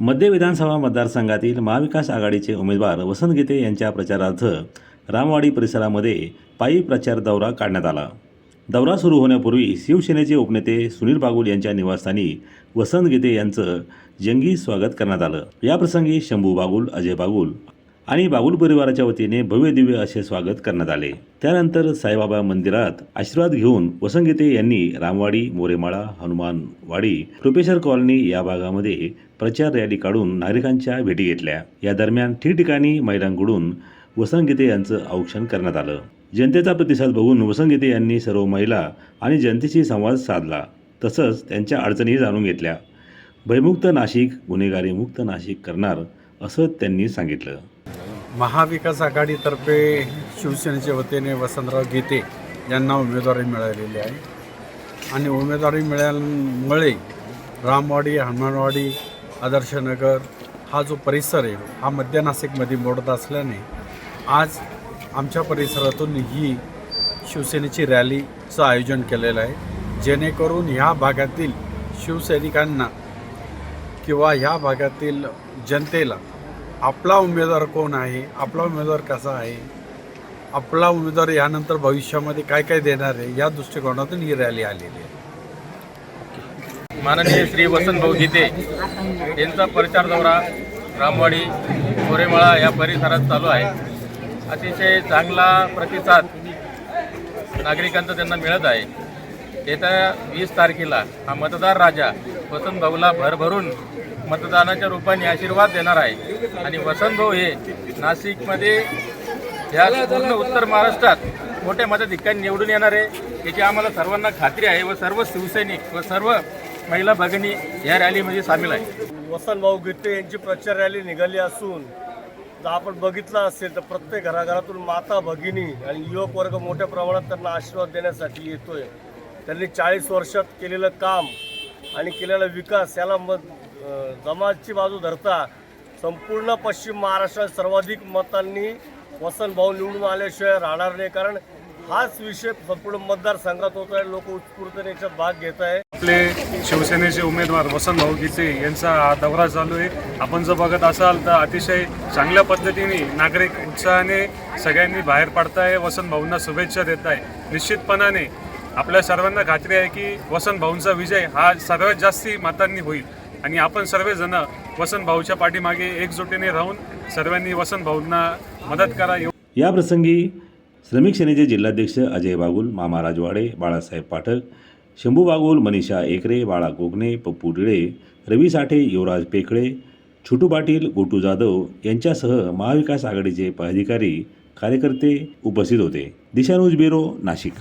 मध्य विधानसभा मतदारसंघातील महाविकास आघाडीचे उमेदवार वसंत गीते यांच्या प्रचारार्थ रामवाडी परिसरामध्ये पायी प्रचार दौरा काढण्यात आला. दौरा सुरू होण्यापूर्वी शिवसेनेचे उपनेते सुनील बागुल यांच्या निवासस्थानी वसंत गीते यांचं जंगी स्वागत करण्यात आलं. याप्रसंगी शंभू बागुल अजय बागुल आणि बागुल परिवाराच्या वतीने भव्य दिव्य असे स्वागत करण्यात आले. त्यानंतर साईबाबा मंदिरात आशीर्वाद घेऊन वसंगीते यांनी रामवाडी मोरेमाळा हनुमानवाडी प्रोफेसर कॉलनी या भागामध्ये प्रचार रॅली काढून नागरिकांच्या भेटी घेतल्या. या दरम्यान ठिकठिकाणी महिलांकडून वसंगीते यांचं औक्षण करण्यात आलं. जनतेचा प्रतिसाद बघून वसंगीते यांनी सर्व महिला आणि जनतेशी संवाद साधला. तसंच त्यांच्या अडचणी जाणून घेतल्या. भयमुक्त नाशिक गुन्हेगारीमुक्त नाशिक करणार असं त्यांनी सांगितलं. महाविकास आघाडीतर्फे शिवसेनेच्या वतीने वसंतराव गीते यांना उमेदवारी मिळालेली आहे. आणि उमेदवारी मिळाल्यामुळे रामवाडी हनुमानवाडी आदर्शनगर हा जो परिसर आहे हा मध्य नाशिकमध्ये मोडत असल्याने आज आमच्या परिसरातून ही शिवसेनेची रॅलीचं आयोजन केलेलं आहे. जेणेकरून ह्या भागातील शिवसैनिकांना किंवा ह्या भागातील जनतेला आपला उमेदवार कोण आहे? आपला उमेदवार कसा आहे? आपला उमेदवार यानंतर भविष्यामध्ये काय काय देणार आहे? या दृष्टिकोनातून ही रॅली आलेली आहे. माननीय श्री वसंतभाऊ गीते यांचा प्रचार दौरा रामवाडी गोरेमाळा या परिसरात चालू आहे. अतिशय चांगला प्रतिसाद नागरिकांचा त्यांना मिळत आहे. येत्या वीस तारखेला हा मतदार राजा वसंतभाऊला भरभरून मतदानाच्या रूपाने आशीर्वाद देणार आहे. आणि वसंत भाऊ हे नाशिकमध्ये या पूर्ण उत्तर महाराष्ट्रात मोठ्या मताधिकारी निवडून येणार आहे. याची आम्हाला सर्वांना खात्री आहे व सर्व शिवसैनिक व सर्व महिला भगिनी या रॅलीमध्ये सामील आहे वसंत भाऊ गीते यांची प्रचार रॅली निघाली असून जर आपण बघितलं असेल तर प्रत्येक घराघरातून माता भगिनी आणि युवक वर्ग मोठ्या प्रमाणात त्यांना आशीर्वाद देण्यासाठी येतोय. त्यांनी चाळीस वर्षात केलेलं काम आणि केलेला विकास याला मत जमातची बाजू धरता संपूर्ण पश्चिम महाराष्ट्रात सर्वाधिक मतांनी वसंत भाऊ निवडून आल्याशिवाय राहणार नाही. कारण हाच विषय संपूर्ण मतदारसंघात होत आहे. लोक उत्स्फूर्तने याच्यात भाग घेत आहे. आपले शिवसेनेचे उमेदवार वसंत भाऊ गीते यांचा हा दौरा चालू आहे. आपण जर बघत असाल तर अतिशय चांगल्या पद्धतीने नागरिक उत्साहाने सगळ्यांनी बाहेर पडताय वसंत भाऊंना शुभेच्छा देत आहे निश्चितपणाने आपल्या सर्वांना खात्री आहे की वसंत भाऊंचा विजय हा सर्वात जास्ती मतांनी होईल. आणि आपण सर्वजण वसंत भाऊच्या पाठीमागे एकजुटीने राहून सर्वांनी वसंत भाऊंना मदत करा या प्रसंगी श्रमिक सेनेचे जिल्हाध्यक्ष अजय बागुल मामा राजवाडे बाळासाहेब पाठक शंभू बागुल मनीषा एकरे बाळा कोकणे पप्पू टिळे रवी साठे युवराज पेकळे छोटू पाटील गोटू जाधव यांच्यासह महाविकास आघाडीचे पदाधिकारी कार्यकर्ते उपस्थित होते. Disha news bureau Nashik.